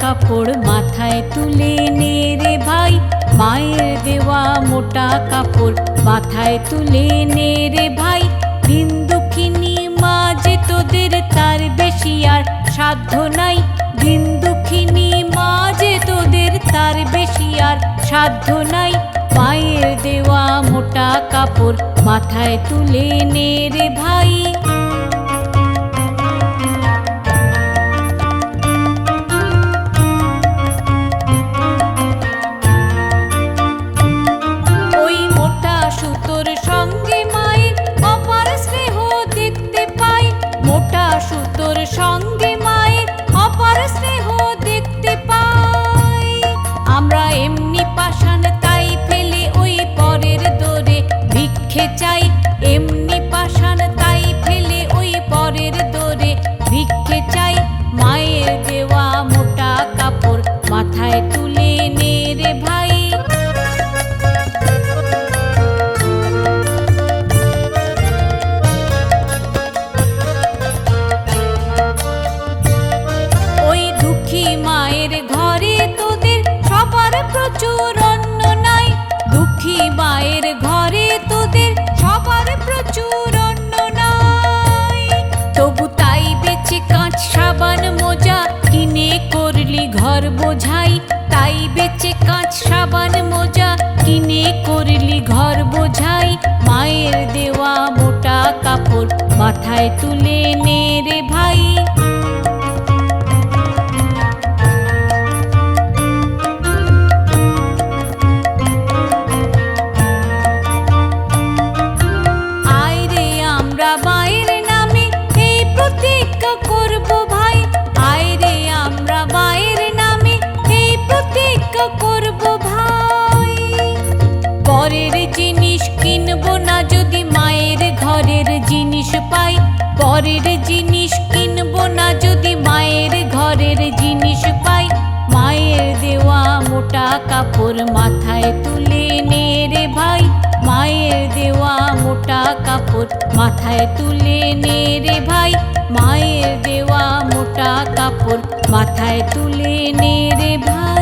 কাপড় মাথায় তুলে নে রে ভাই। মায়ের দেওয়া মোটা কাপড় মাথায় তুলে নে রে ভাই। দিন দুঃখিনী মা যে তোদের তার বেশি আর সাধ্য নাই। দিন দুঃখিনী মা যে তোদের তার বেশি আর সাধ্য নাই। মায়ের দেওয়া মোটা কাপড় মাথায় তুলে নে রে ভাই। ঘর বোঝাই, তাই বেচে কাঁচ, সাবান, মোজা, কিনে করলি ঘর বোঝাই। মায়ের দেওয়া মোটা কাপড় মাথায় তুলে নে। জিনিস পাই, পরের জিনিস কিনবো না, যদি মায়ের ঘরের জিনিস পাই। মায়ের দেওয়া মোটা কাপড় মাথায় তুলে নে রে ভাই। মায়ের দেওয়া মোটা কাপড় মাথায় তুলে নে রে ভাই। মায়ের দেওয়া মোটা কাপড় মাথায় তুলে নে রে ভাই।